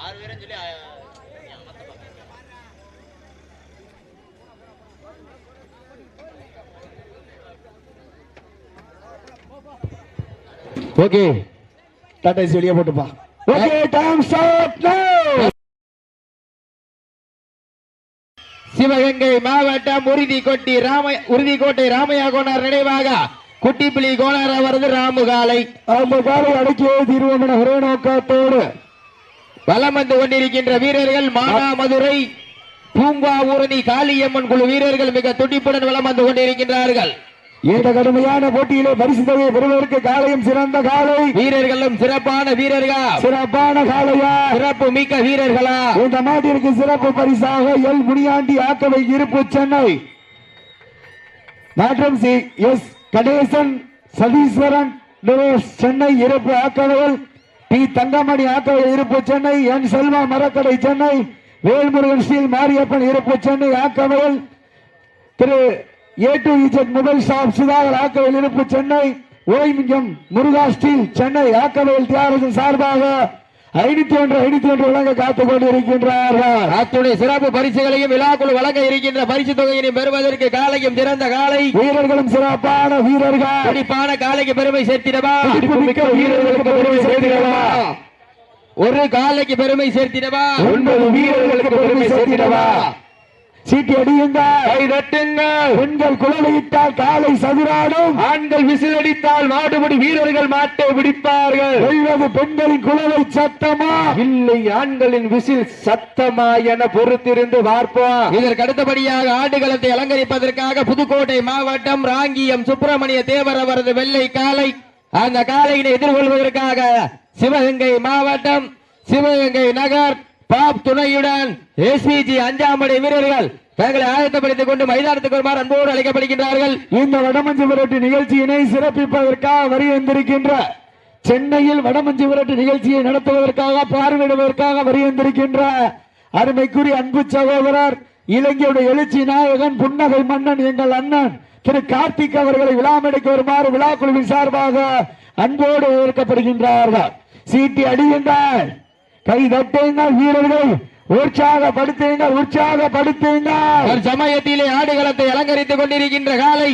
ஆறு பேரும் சொல்லி. ஓகே. டாடா ஏசி வெளியே போட்டுப்பா. ஓகே டைம் ஸ்டார்ட் நவ சிவகங்கை மாவட்டம் உறுதி கொட்டி ராம உறுதிக்கோட்டை ராமையா கோனார் நினைவாக குட்டிப்புலி கோனார் அவரது ராமுகாலை அந்த காலை அடக்கியே தீர்வோம் என ஒரே நோக்கத்தோடு. வலம் வந்து கொண்டிருக்கின்ற வீரர்கள் மானாமதுரை பூங்கா ஊரணி காளியம்மன் குழு வீரர்கள் மிக துடிப்புடன் வலம் வந்து கொண்டிருக்கின்றார்கள். இந்த கடுமையான போட்டியிலே பரிசு தொகையை பெறுவதற்கு காலையும் சிறந்த காலை. வீரர்களும் சிறப்பான வீரர்கள்? சிறப்பான காலையா? சிறப்பு மிக்க வீரர்களா? இந்த மாட்டிற்கு சிறப்பு பரிசாக எல் முனியாண்டி ஆக்கவை இருப்பு சென்னை. மற்றும் சி எஸ் கணேசன் சதீஸ்வரன் சென்னை இருப்பு ஆக்கவையில் டி தங்கமணி ஆட்டோ இருப்பு சென்னை என் செல்வா மரக்கடை சென்னை வேல்முருகன் ஸ்ரீ மாரியப்பன் இருப்பு Chennai ஆக்கவையில் Thiru A to Z mobile shop Sudhakar ஆக்கவையில் இருப்பு சென்னை ஓய்மிங்கம் முருகா ஸ்டீல் சென்னை ஆக்கவையில் தியாகராஜன் சார்பாக ஐநூத்தி ஒன்று ஐநூத்தி ஒன்று வழங்க காத்துக் கொண்டிருக்கின்றார்கள். அத்துடைய சிறப்பு பரிசுகளையும் விழாக்குழு வழங்க இருக்கின்ற பரிசு தொகையினையும் பெறுவதற்கு காலையும் சிறந்த காலை. வீரர்களும் சிறப்பான வீரர்கள். துடிப்பான காலைக்கு பெருமை சேர்த்திடவா? மிக்க வீரர்களுக்கு பெருமை சேர்த்திடவா? ஒரு காலைக்கு பெருமை சேர்த்திடவா? ஒன்பது வீரர்களுக்கு பெருமை சேர்த்திடவா? சீட்டி அடியுங்கள். கை தட்டுங்கள். பெண்கள் குழலையிட்டால் காலை சதுராடும். ஆண்கள் விசில் அடித்தால் மாடுபடி வீரர்கள் மாட்டை பிடிப்பார்கள். வெல்வது பெண்களின் குழலை சத்தமா? இல்லை ஆண்களின் விசில் சத்தமா என பொறுத்திருந்து பார்ப்போம். இதற்கு அடுத்தபடியாக ஆடுகளத்தை அலங்கரிப்பதற்காக புதுக்கோட்டை மாவட்டம் ராங்கியம் சுப்பிரமணிய தேவர் அவரது வெள்ளை காலை. அந்த காலையினை எதிர்கொள்வதற்காக சிவகங்கை மாவட்டம் சிவகங்கை நகர் பாப் துணையுடன் எஸ்பிஜி அஞ்சாமடை வீரர்கள் தங்களை ஆயத்தப்படுத்திக் கொண்டு மைதானத்துக்கு வருமாறு அன்போடு அழைக்கப்படுகின்றார்கள். இந்த வடமஞ்சு விரட்டு நிகழ்ச்சியினை சிறப்பிப்பதற்காக வரி வந்திருக்கின்ற சென்னையில் வடமஞ்சு விரட்டு நிகழ்ச்சியை நடத்துவதற்காக பார்வையிடுவதற்காக வருகின்றிருக்கின்ற அருமைக்குரிய அன்பு சகோதரர் இலங்கையுடைய எழுச்சி நாயகன் புன்னகை மன்னன் எங்கள் அண்ணன் திரு கார்த்திக் அவர்களை விழாமடைக்கு வருமாறு விழா குழுவின் சார்பாக அன்போடு ஏற்கப்படுகின்றார்கள். சீட்டி அடிகின்றார் கை தட்டுங்கள் வீரர்கள். உற்சாகப்படுத்துங்கள். உற்சாகப்படுத்துங்கள் சமயத்திலே ஆடுகளத்தை அலங்கரித்துக் கொண்டிருக்கின்ற காலை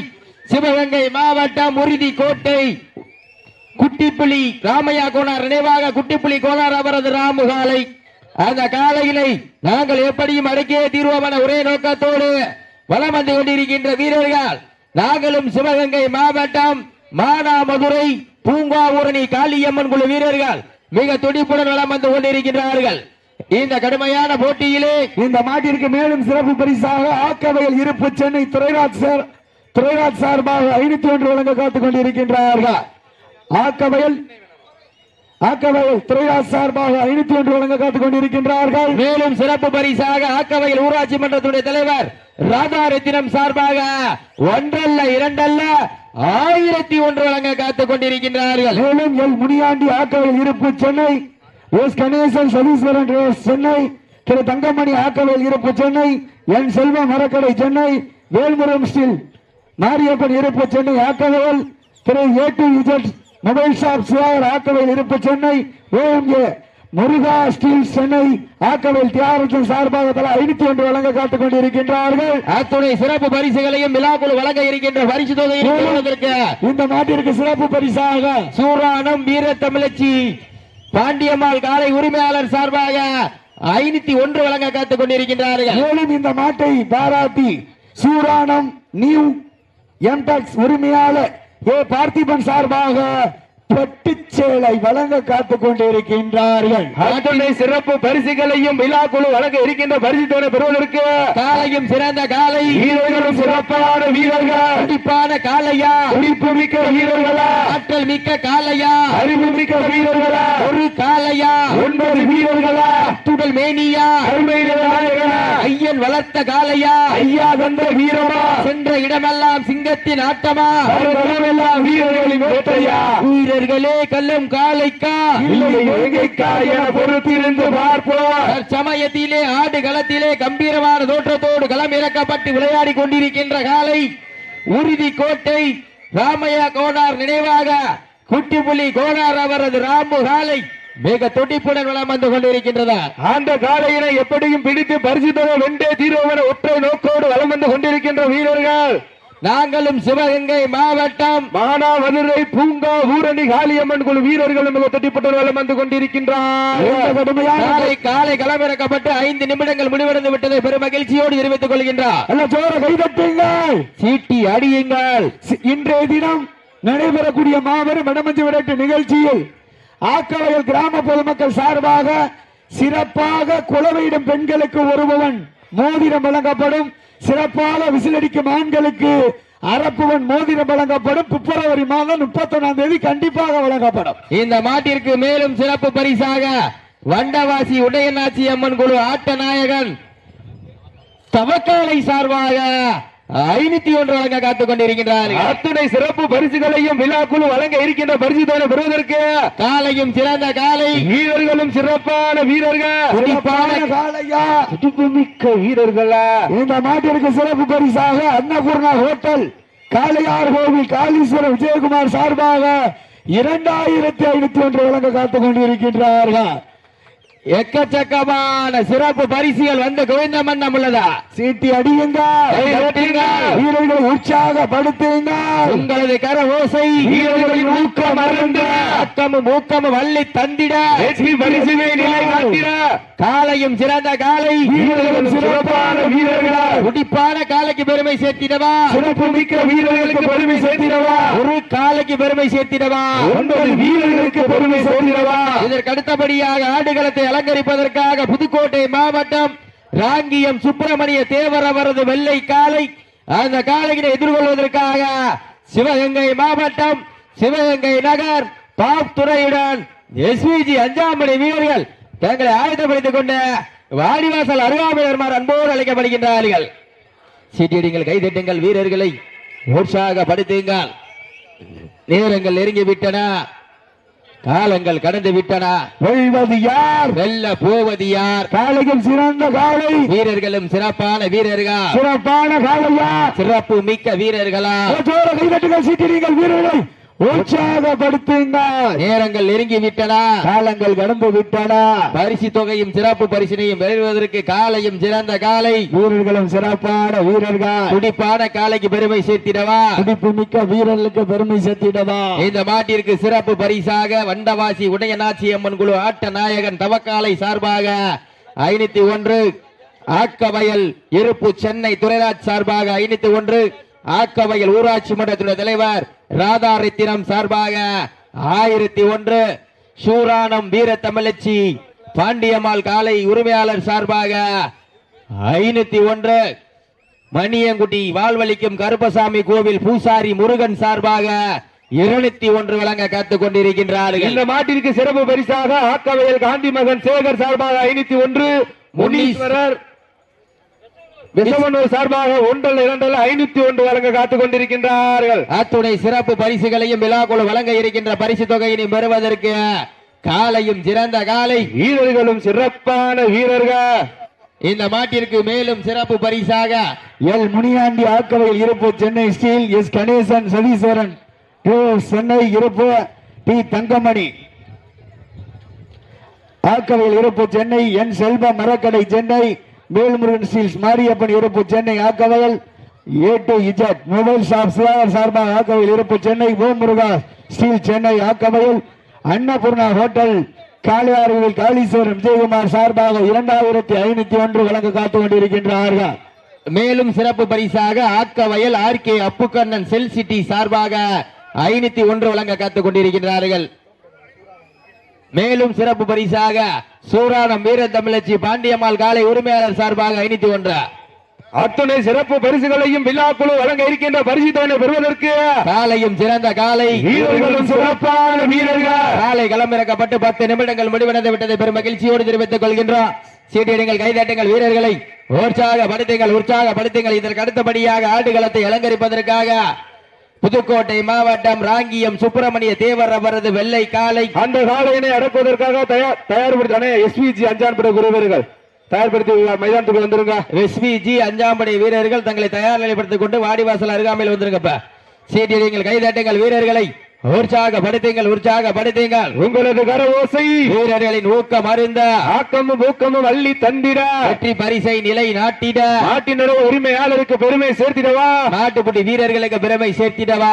சிவகங்கை மாவட்டம் உறுதி கோட்டை. குட்டிப்புலி ராமையா கோனார் நினைவாக குட்டிப்புலி கோனார் அவரது ராமு காலை. அந்த காலையினை நாங்கள் எப்படியும் அடக்கே தீர்வோம் என ஒரே நோக்கத்தோடு வலம் வந்து கொண்டிருக்கின்ற வீரர்கள். நாங்களும் சிவகங்கை மாவட்டம் மானாமதுரை பூங்காவூரணி காளியம்மன் குழு வீரர்கள். மிக துடிப்புடன் வலம் வந்து கொண்டிருக்கின்றார்கள். இந்த கடுமையான போட்டியிலே இந்த மாட்டிற்கு மேலும் சிறப்பு பரிசாக ஆக்கவையில் இருப்பு சென்னை துறைராஜ் சார் துறைராஜ் சார்பாக ஐநூத்தி ஒன்று வழங்க காத்துக் கொண்டிருக்கின்றார்கள். ஆக்கவையில் ஆக்கவையில் துறைராஜ் சார்பாக ஐநூத்தி ஒன்று வழங்க காத்துக் கொண்டிருக்கின்றார்கள். மேலும் சிறப்பு பரிசாக ஆக்கவையில் ஊராட்சி மன்றத்துடைய தலைவர் ராதாரத்தினம் சார்பாக ஒன்றல்ல இரண்டல்ல ஆயிரத்தி ஒன்று வழங்க காத்துக் கொண்டிருக்கின்றார்கள். மேலும் எல் முனியாண்டி ஆக்கவில் இருப்பு சென்னை. எஸ். கணேசன் சதீஸ்வரன் சென்னை. திரு. தங்கமணி ஆக்கவில் இருப்பு சென்னை. என் செல்வம் மரக்கடை சென்னை. வேல்முருகன் ஸ்டீல். மாரியப்பன் இருப்பு Chennai ஆக்கவில். Thiru. A. To. Z mobile shop Suvakar ஆக்கவில் இருப்பு சென்னை. ஓஎம்ஏ முருகா ஸ்டீல் சென்னை ஆக்கவையில் தியாகத்தின் சார்பாக தலா ஐநூத்தி ஒன்று வழங்க காத்துக் கொண்டிருக்கின்றார்கள். அத்துணை சிறப்பு பரிசுகளையும் விழாக்குழு வழங்க இருக்கின்ற பரிசு தொகையை இந்த மாட்டிற்கு சிறப்பு பரிசாக சூரானம் வீர தமிழச்சி பாண்டியம்மாள் காலை உரிமையாளர் சார்பாக ஐநூத்தி ஒன்று வழங்க காத்துக் கொண்டிருக்கின்றார்கள். மேலும் இந்த மாட்டை பாராட்டி சூரானம் நியூ எம்டெக்ஸ் உரிமையாளர் ஏ பார்த்திபன் சார்பாக பட்டுச்சேலை வழங்க காத்துக் கொண்டிருக்கின்றார்கள். அத்துணை சிறப்பு பரிசுகளையும் விழாக்குழு வழங்க இருக்கின்ற பரிசு தொகை பெறுவதற்கு காலையும் சிறந்த காலை. வீரர்களும் சிறப்பான வீரர்கள்? துடிப்பான காலையா? துடிப்பு மிக்க வீரர்களா? ஆற்றல் மிக்க காலையா? அறிவு மிக்க வீரர்களா? ஒரு காலையா? ஒன்பது வீரர்களா? துடல் மேனியா? ஐயன் வளர்த்த காலையா? ஐயா தந்த வீரமா? சென்ற இடமெல்லாம் சிங்கத்தின் ஆட்டமா? வீரர்களின் வேட்டையா? வீரர்களே கல்லும் காலைக்கா என பொறுத்திருந்து பார்ப்போம். சமயத்திலே ஆடு களத்திலே கம்பீரமான தோற்றத்தோடு களம் இறக்கப்பட்டு விளையாடி கொண்டிருக்கின்ற காலை உறுதி கோட்டை ராமையா கோனார் நினைவாக குட்டிப்புலி கோனார் அவரது ராமு காலை மிக துடிப்புடன் வளம் வந்து கொண்டிருக்கின்றதா? அந்த காளையினை எப்படியும் பிடித்து பரிசுத்தவ வெண்டே தீர்வன ஒற்றை நோக்கோடு வலம் வந்து கொண்டிருக்கின்ற வீரர்கள். நாங்களும் சிவகங்கை மாவட்டம் மானாமதுரை பூங்கா ஊரணி காளியம்மன் குழு வீரர்களும் வலம் வந்து கொண்டிருக்கின்றார். காலை காலை களமிறக்கப்பட்டு ஐந்து நிமிடங்கள் முடிவடைந்து விட்டதை பெரும் மகிழ்ச்சியோடு தெரிவித்துக் கொள்கின்றார். கைதட்டுங்கள். சீட்டி அடியுங்கள். இன்றைய தினம் நடைபெறக்கூடிய மாபெரும் இடமஞ்சு விரட்டு நிகழ்ச்சியில் ஆக்கவயல் கிராம பொதுமக்கள் சார்பாக சிறப்பாக குலவையிடும் பெண்களுக்கு ஒருபவன் மோதிரம் வழங்கப்படும். சிறப்பால விசிலடிக்கும் ஆண்களுக்கு அரப்புவன் மோதிரம் வழங்கப்படும். பிப்ரவரி மாதம் முப்பத்தொன்னாம் தேதி கண்டிப்பாக வழங்கப்படும். இந்த மாட்டிற்கு மேலும் சிறப்பு பரிசாக வண்டவாசி உடையநாச்சி அம்மன் குழு ஆட்ட நாயகன் தவக்காலை சார்பாக ஐநூத்தி ஒன்று வழங்க காத்துக் கொண்டிருக்கின்றார்கள் அத்துணை சிறப்பு பரிசுகளையும் விழாக்குழு வழங்க இருக்கின்ற பரிசு தொகை பெறுவதற்கு காலையும் சிறந்த காலை. வீரர்களும் சிறப்பான வீரர்கள். காலையா? துடிப்புமிக்க வீரர்களா? இந்த நாட்டிற்கு சிறப்பு பரிசாக அன்னபூர்ணா ஹோட்டல் காளையார் கோவில் காளீஸ்வரர் விஜயகுமார் சார்பாக இரண்டாயிரத்தி ஐநூத்தி ஒன்று வழங்க காத்துக் கொண்டிருக்கின்றார்கள் எக்கச்சக்கமான சிறப்பு பரிசுகள் வந்து குவிந்த மன்னம் உள்ளதா? சீட்டி அடியுங்க. வீரர்களை உற்சாகப்படுத்துங்க உங்களது கர ஓசை வீரர்களின் ஊக்கம் அருந்த. ஆக்கமும் ஊக்கமும் வள்ளி தந்திட. பரிசுவை நிலை காட்டிட காலையும் சிறந்த காலை. வீரர்களும் சிறப்பான வீரர்கள் துடிப்பான காலைக்கு பெருமை சேர்த்திடவா? சிறப்பு மிக்க வீரர்களுக்கு பெருமை சேர்த்திடவா? ஒரு காலைக்கு பெருமை சேர்த்திடவா? ஒன்பது வீரர்களுக்கு பெருமை சேர்த்திடவா? இதற்கு அடுத்தபடியாக ஆடுகளத்தை அலங்கரிப்பதற்காக புதுக்கோட்டை மாவட்டம் ராங்கியம் சுப்பிரமணிய தேவர் அவரது வெள்ளை காலை. அந்த காலையினை எதிர்கொள்வதற்காக சிவகங்கை மாவட்டம் சிவகங்கை நகர் பாப் துறையுடன் எஸ்விஜி அஞ்சாம் படை வீரர்கள் தங்களை ஆயத்தப்படுத்திக் கொண்ட வாடிவாசல் அருகாமையர்மார் அன்போடு அழைக்கப்படுகின்றார்கள். சீட்டிடுங்கள் கைதட்டுங்கள் வீரர்களை. உற்சாகப்படுத்துங்கள். நேரங்கள் நெருங்கி விட்டன காலங்கள் கடந்து விட்டன. வெல்வது யார்? வெல்ல போவது யார்? காலையில் சிறந்த காலை வீரர்களும் சிறப்பான வீரர்கள்? சிறப்பான காலையா சிறப்பு மிக்க வீரர்களா? கைதட்டுகள் சீட்டிடுங்கள் வீரர்களை. உற்சாகப்படுத்துங்க நேரங்கள் நெருங்கி விட்டன காலங்கள் கடந்து விட்டன பரிசு தொகையும் சிறப்பு பரிசினையும் பெறுவதற்கு காலையும் சிறந்த காலை. வீரர்களும் சிறப்பான வீரர்கள். துடிப்பான காலைக்கு பெருமை சேர்த்திடவா? துடிப்பு மிக்க வீரர்களுக்கு பெருமை சேர்த்திடவா? இந்த மாட்டிற்கு சிறப்பு பரிசாக வண்டவாசி உடையநாச்சி அம்மன் குழு ஆட்ட நாயகன் தவக்காலை சார்பாக ஐநூத்தி ஒன்று. ஆக்கவயல் இருப்பு சென்னை துரைராஜ் சார்பாக ஐநூத்தி ஒன்று. ஆக்கவயல் ஊராட்சி மன்றத்துடைய தலைவர் ராதாரத்தினம் சார்பாக ஆயிரத்தி ஒன்று சூரானம் வீர தமிழச்சி பாண்டியம்மாள் காலை உரிமையாளர் சார்பாக ஐநூத்தி ஒன்று மணியங்குடி வாழ்வழிக்கும் கருப்பசாமி கோவில் பூசாரி முருகன் சார்பாக இருநூத்தி ஒன்று வழங்க காத்துக் கொண்டிருக்கின்றார்கள். இந்த மாட்டிற்கு சிறப்பு பரிசாக ஆக்கவையல் காந்தி மகன் சேகர் சார்பாக ஐநூத்தி ஒன்று முனீஸ்வரர். விசவனூர் சார்பாக ஒன்றல்ல இரண்டல்ல ஐநூத்தி ஒன்று வழங்க காத்துக் கொண்டிருக்கின்றார்கள் அத்துணை சிறப்பு பரிசுகளையும் விழாக்குழு வழங்க இருக்கின்ற பரிசு தொகையினை பெறுவதற்கு காலையும் சிறந்த காலை. வீரர்களும் சிறப்பான வீரர்கள். இந்த மாட்டிற்கு மேலும் சிறப்பு பரிசாக எல் முனியாண்டி ஆக்கவையில் இருப்பு Chennai steel S Ganesan Satheeswaran to Chennai இருப்பு டி தங்கமணி. ஆக்கவையில் இருப்பு சென்னை என் செல்வ மரக்கடை சென்னை வேல்முருகன் ஸ்டீல்ஸ் மாரியப்பன் இருப்பு Chennai ஆக்கவையில் A to Z mobile shop சார்பாக ஆக்கவையில் இருப்பு சென்னை ஓமுருகா ஸ்டீல் சென்னை ஆக்கவையில் அன்னபூர்ணா ஹோட்டல் காளியாறுவில் காளீஸ்வரன் விஜயகுமார் சார்பாக இரண்டாயிரத்தி ஐநூத்தி ஒன்று வழங்க காத்துக் கொண்டிருக்கின்றார்கள். மேலும் சிறப்பு பரிசாக Aakkavayal R K Appukannan cell city சார்பாக ஐநூத்தி ஒன்று வழங்க காத்துக் கொண்டிருக்கின்றார்கள். மேலும் சிறப்பு பரிசாக சூரானம் வீர தமிழச்சி பாண்டியம்மாள் காலை உரிமையாளர் சார்பாக ஐநூத்தி ஒன்று அத்துணை சிறப்பு பரிசுகளையும் விழாக்குழு வழங்க இருக்கின்ற பரிசு தொகை பெறுவதற்கு காலையும் சிறந்த காலை. வீரர்களும் சிறப்பான வீரர்கள். காலை களமிறக்கப்பட்டு பத்து நிமிடங்கள் முடிவடைந்து விட்டதை பெரும் மகிழ்ச்சியோடு தெரிவித்துக் கொள்கின்றோம். சீட்டிடுங்கள் கைதட்டுங்கள் வீரர்களை. உற்சாகப்படுத்துங்கள் உற்சாகப்படுத்துங்கள் இதற்கு அடுத்தபடியாக ஆடுகளத்தை அலங்கரிப்பதற்காக புதுக்கோட்டை மாவட்டம் ராங்கியம் சுப்பிரமணிய தேவர் அவரது வெள்ளை காலை அந்த காலையினை அடக்குவதற்காக தயார் தயார்படுத்தானே எஸ்பிஜி அஞ்சான்பட குருவர்கள். தயார்படுத்தி மைதானத்துக்கு வந்துருங்க. எஸ்பிஜி அஞ்சாம் படை வீரர்கள் தங்களை தயார் நிலைப்படுத்திக் கொண்டு வாடிவாசல் அருகாமையில் வந்திருக்கப்ப சீட்டிடுங்கள் கைதட்டுங்கள் வீரர்களை. உற்சாகப்படுத்துங்கள் உற்சாகப்படுத்துங்கள் உங்களது கர ஓசை வீரர்களின் ஊக்கம் அருந்த ஆக்கமும் ஊக்கமும் அள்ளி தந்திட. வெற்றி பரிசை நிலை நாட்டிட. நாட்டினரோ உரிமையாளருக்கு பெருமை சேர்த்திடவா? நாட்டுப்புடி வீரர்களுக்கு பெருமை சேர்த்திடவா?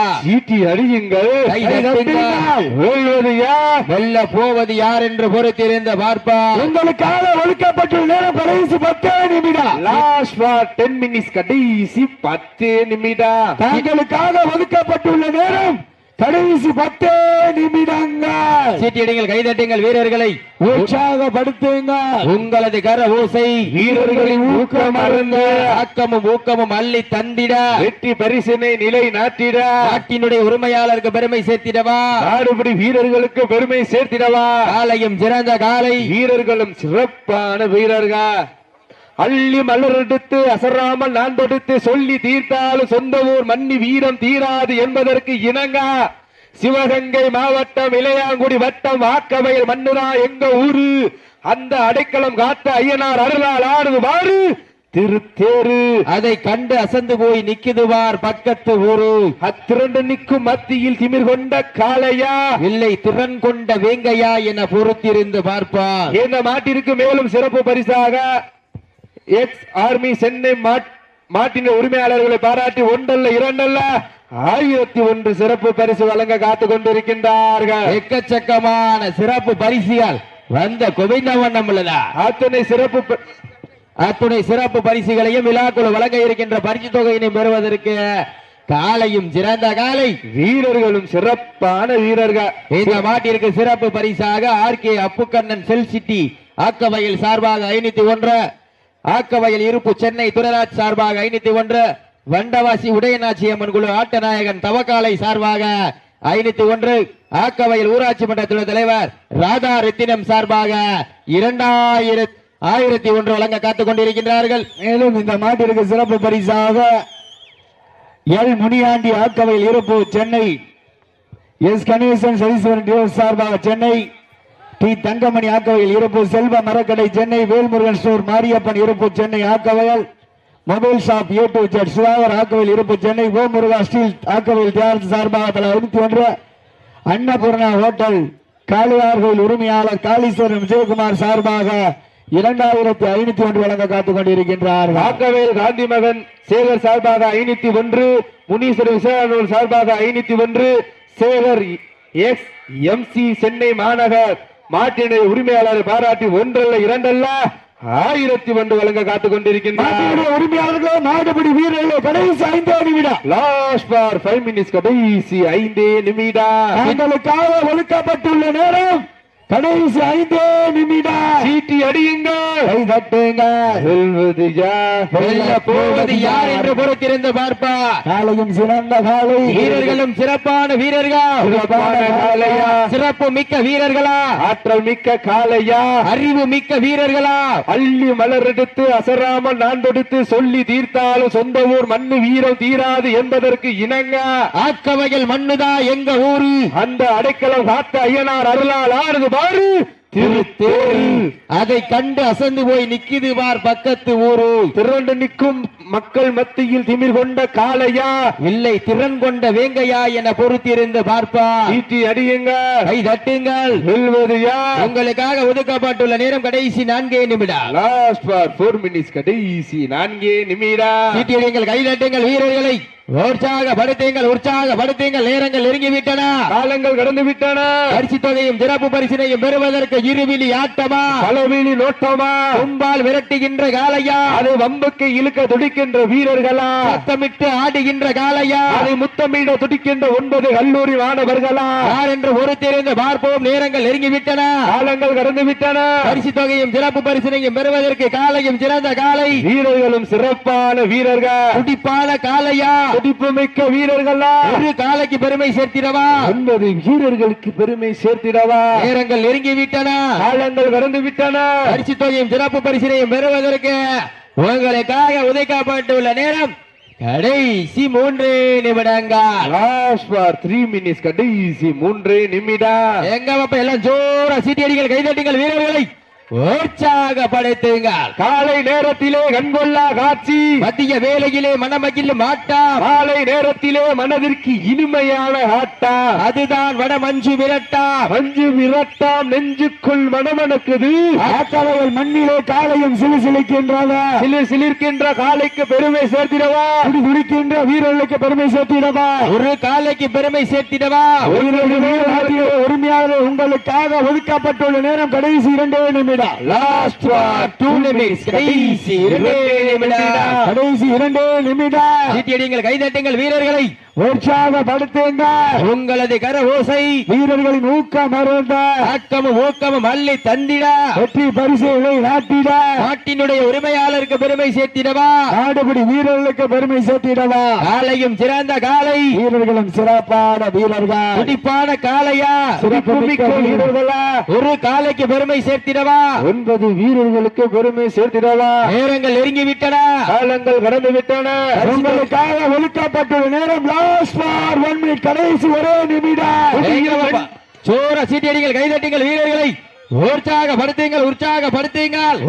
கை தட்டுங்கள். வெல்வது யார்? வெல்ல போவது யார் என்று பொறுத்திருந்த பார்ப்பா. உங்களுக்காக ஒதுக்கப்பட்டுள்ள நேரம் கடைசி பத்தே நிமிடம். லாஸ்ட் ஃபார் டென் மினிட்ஸ் கடைசி பத்து நிமிடம். தங்களுக்காக ஒதுக்கப்பட்டுள்ள நேரம் கடைசி பத்தே நிமிடங்கள். சீட்டியடிங்கள் கைதட்டுங்கள் வீரர்களை. உற்சாகப்படுத்துங்கள். உங்களது கர ஓசை வீரர்களின் ஊக்கம் அருந்த ஆக்கமும் ஊக்கமும் அள்ளி தந்திட. வெற்றி பரிசினை நிலை நாட்டிட. நாட்டினுடைய உரிமையாளருக்கு பெருமை சேர்த்திடவா. நாடுபடி வீரர்களுக்கு பெருமை சேர்த்திடவா. காலையும் சிறந்த காலை. வீரர்களும் சிறப்பான வீரர்கள். அள்ளி மலரெடுத்து அசராமல் நான் தொடுத்து சொல்லி தீர்த்தாலும் சொந்த ஊர் மன்னி வீரம் தீராது என்பதற்கு இணங்க சிவகங்கை மாவட்டம் இளையாங்குடி வட்டம் வாக்கவையில் மண்ணுரா எங்க ஊரு? அந்த அடைக்கலம் காத்த ஐயனார் அருளால் ஆடுது வாரு திருத்தேரு. அதை கண்டு அசந்து போய் நிக்குதுவார் பக்கத்து ஊரு. அத்திரண்டு நிற்கும் மத்தியில் திமிர் கொண்ட காளையா? இல்லை திறன் கொண்ட வேங்கையா என பொறுத்திருந்து பார்ப்பார். இந்த மாட்டிற்கு மேலும் சிறப்பு பரிசாக? எக்ஸ் ஆர்மி சென்னை மாட்- மாட்டின உரிமையாளர்களை பாராட்டி ஒன்றல்ல இரண்டல்ல ஆயிரத்தி ஒன்று சிறப்பு பரிசு வழங்க காத்துக் கொண்டிருக்கின்றார்கள் எக்கச்சக்கமான சிறப்பு பரிசுகள் வந்த குவிந்த வண்ணம் உள்ளதா? அத்தனை சிறப்பு அத்துணை சிறப்பு பரிசுகளையும் விழாக்குழு வழங்க இருக்கின்ற பரிசு தொகையினை பெறுவதற்கு காலையும் சிறந்த காலை. வீரர்களும் சிறப்பான வீரர்கள். இந்த மாட்டிற்கு சிறப்பு பரிசாக R K Appukannan cell city Aakkavayal சார்பாக ஐநூத்தி ஒன்று ஆக்கவயல் இருப்பு சென்னை துரைராஜ் சார்பாக ஐநூத்தி ஒன்று வண்டவாசி உடையநாச்சி அம்மன் குழு ஆட்டநாயகன் தவக்காலை சார்பாக ஐநூத்தி ஒன்று ஆக்கவயல் ஊராட்சி மன்ற தலைவர் ராதா ரத்தினம் சார்பாக இரண்டாயிரத்தி ஆயிரத்தி ஒன்று வழங்க காத்துக் கொண்டிருக்கின்றார்கள். மேலும் இந்த மாட்டிற்கு சிறப்பு பரிசாக எல் முனியாண்டி ஆக்கவையில் இருப்பு சென்னை எஸ் கணேசன் சதீஸ்வரன் சார்பாக சென்னை டி தங்கமணி ஆக்கவையில் இருப்பு செல்வ மரக்கடை சென்னை வேல்முருகன் ஸ்டோர் மாரியப்பன் இருப்பு Chennai Aakkavayal mobile shop YouTube chat Sudhakar ஆக்கவையில் இருப்பு சென்னை ஓ முருகா ஸ்டீல் ஆக்கவையில் தியாகராஜ் சார்பாக தலா ஐநூத்தி ஒன்று. அன்னபூர்ணா ஹோட்டல் காளியார்கோயில் உரிமையாளர் காளீஸ்வரன் விஜயகுமார் சார்பாக இரண்டாயிரத்தி ஐநூத்தி ஒன்று வழங்க காத்துக் கொண்டிருக்கின்றார். ஆக்கவேல் காந்தி மகன் சேகர் சார்பாக ஐநூத்தி ஒன்று. முனீஸ்வரர் விசாரணூர் சார்பாக ஐநூத்தி ஒன்று. சேகர் எக்ஸ் எம்சி சென்னை மாநகர் மாட்டினை உரிமையாளரை பாராட்டி ஒன்றல்ல இரண்டல்ல? ஆயிரத்தி ஒன்று வழங்க காத்துக் கொண்டிருக்கின்றார் உரிமையாளர்களோ நாடுபடி வீரர்களோ கடைசி ஐந்தே நிமிடம் லாஸ்ட் ஃபார் ஃபைவ் மினிட்ஸ் கடைசி ஐந்தே நிமிடம். தங்களுக்காக ஒதுக்கப்பட்டுள்ள நேரம் கடைசி ஐந்தே நிமிடம். சீட்டி அடியுங்கள். கை தட்டுங்க யார் போவது யார் என்று பொறுத்திருந்து பார்ப்பா. காலையும் சிறந்த காலை. வீரர்களும் சிறப்பான வீரர்கள்? சிறப்பான சிறப்பு மிக்க வீரர்களா? ஆற்றல் மிக்க காளையா அறிவு மிக்க வீரர்களா? அள்ளி மலரெடுத்து அசராமல் நான் தொடுத்து சொல்லி தீர்த்தாலும் சொந்த ஊர் மண்ணு வீரம் தீராது என்பதற்கு இணங்க. ஆக்கவையில் மண்ணுதா எங்க ஊரு? அந்த அடைக்கலம் காத்த ஐயனார் அருளால் ஆறுது பாரு திருத்தேரு அதை கண்டு அசந்து போய் நிக்குது பார் பக்கத்து ஊரு. திரண்டு நிற்கும் மக்கள் மத்தியில் திமிர் கொண்ட காளையா? இல்லை திறன் கொண்ட வேங்கையா என பொறுத்திருந்து பார்ப்பா. ஈட்டி அடியுங்க கை தட்டுங்கள். வெல்வது யார்? உங்களுக்காக ஒதுக்கப்பட்டுள்ள நேரம் கடைசி நான்கே நிமிடம் லாஸ்ட் ஃபார் ஃபோர் மினிட்ஸ் கடைசி நான்கே நிமிடம் சீட்டியடிங்கள் கை தட்டுங்கள் வீரர்களை. உற்சாகப்படுத்துங்கள் உற்சாகப்படுத்துங்கள். நேரங்கள் நெருங்கிவிட்டன. காலங்கள் கடந்து விட்டன பரிசு தொகையும் சிறப்பு பரிசினையும் பெறுவதற்கு இருவிழி ஆட்டமா? பலவீனி நோட்டமா? கும்பால் விரட்டுகின்ற காளையா? அதை வம்புக்கு இழுக்க துடிக்கின்ற வீரர்களா? சத்தமிட்டு ஆடுகின்ற காளையா? அதை முத்தமிட துடிக்கின்ற ஒன்பது கல்லூரி மாணவர்களா? யார் என்று பொறுத்திருந்து பார்ப்போம். நேரங்கள் நெருங்கிவிட்டன. காலங்கள் கடந்து விட்டன பரிசு தொகையும் சிறப்பு பரிசினையும் பெறுவதற்கு காலையும் சிறந்த காலை வீரர்களும் சிறப்பான வீரர்கள். துடிப்பான காளையா? துடிப்பு மிக்க வீரர்களா? ஒரு காலைக்கு பெருமை சேர்த்திடவா? ஒன்பது வீரர்களுக்கு பெருமை சேர்த்திடவா? நேரங்கள் நெருங்கிவிட்டன. காலங்கள் கடந்து விட்டன பரிசு தொகையும் சிறப்பு பரிசினையும் பெறுவதற்கு உங்களுக்காக உதைக்கப்பட்டுள்ள நேரம் கடைசி மூன்று நிமிடங்கள். லாஸ்ட் ஃபார் த்ரீ மினிட்ஸ் கடைசி மூன்று நிமிடம். எங்க பாப்பா எல்லாம் ஜோரா சீட்டி அடிகள் கைதட்டுங்கள் வீரர்களை. உற்சாகப்படுத்துங்கள். காலை நேரத்திலே கண்கொள்ளா காட்சி. மத்திய வேலையிலே மனமகிழும் ஆட்டம் காலை நேரத்திலே மனதிற்கு இனிமையான ஆட்டா அதுதான் வட மஞ்சு விரட்டா. மஞ்சு விரட்டாம் நெஞ்சுக்குள் மனமணக்குது. ஆட்டவர்கள் மண்ணிலே காலையும் சிலு சிலிக்கின்றதா சிலு சிலிர்க்கின்ற காலைக்கு பெருமை சேர்த்திடவா? துடி துடிக்கின்ற வீரர்களுக்கு பெருமை சேர்த்திடவா? ஒரு காலைக்கு பெருமை சேர்த்திடவா? உரிமையாளர் உங்களுக்காக ஒதுக்கப்பட்டுள்ள நேரம் கடைசி இரண்டே நிமிடம். Last two minutes. கடைசி இரண்டே நிமிடம். கடைசி இரண்டே நிமிடம் சீட்டியடிங்கள் கைதட்டுங்கள் வீரர்களை. உற்சாகப்படுத்துங்க உங்களது கர ஓசை வீரர்களின் ஊக்கம் அருந்த. ஆக்கமும் ஊக்கமும் அள்ளி தந்திட. வெற்றி பரிசுகளை நாட்டிட. நாட்டினுடைய உரிமையாளருக்கு பெருமை சேர்த்திடவா? நாடுபடி வீரர்களுக்கு பெருமை சேர்த்திடவா? காலையும் சிறந்த காலை. வீரர்களும் சிறப்பான வீரர்கள். துடிப்பான காளையா சிறப்பு வீரர்களா. ஒரு காலைக்கு பெருமை சேர்த்திடவா? ஒன்பது வீரர்களுக்கு பெருமை சேர்த்திடவா? நேரங்கள் நெருங்கி விட்டன காலங்கள் கடந்து விட்டன உங்களுக்காக ஒதுக்கப்பட்டுள்ள நேரம் லாஸ்ட் ஃபார் ஒன் மினிட் கடைசி ஒரே நிமிடம். சோர சீட்டியடிகள் கைதட்டுங்கள் வீரர்களை. உற்சாகப்படுத்துங்கள் உற்சாகப்படுத்துங்கள்.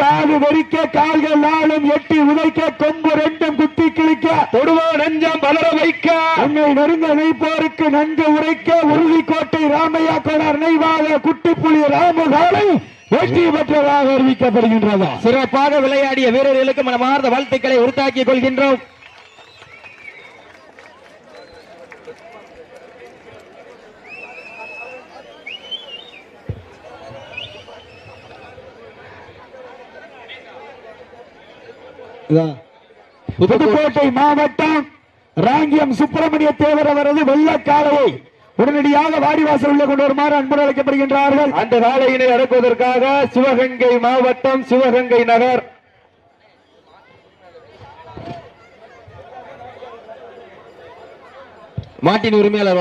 காது வெறிக்க கால்கள் நாளும் எட்டி உதைக்க கொம்பு ரெண்டும் குத்தி கிழிக்க. தொடுவோ நெஞ்சம் வளர வைக்க. உன்னை நெருங்க நினைப்போருக்கு நன்கு உரைக்க உறுதிக்கோட்டை ராமையா கோனார் நெய்வாக குட்டிப்புலி ராமகாலை வெற்றி பெற்றதாக அறிவிக்கப்படுகின்றதா சிறப்பாக விளையாடிய வீரர்களுக்கு மனமார்ந்த வாழ்த்துக்களை உறுத்தாக்கிக் கொள்கின்றோம். புதுக்கோட்டை மாவட்டம் ராங்கியம் சுப்பிரமணிய தேவர் அவரது வெள்ளக்காலையை உடனடியாக வாடிவாசல் உள்ள கொண்டு வருமாறு அன்புடன் அழைக்கப்படுகின்றார்கள். அந்த காலையினை அடக்குவதற்காக சிவகங்கை மாவட்டம் சிவகங்கை நகர் மாட்டின் உரிமையாளர்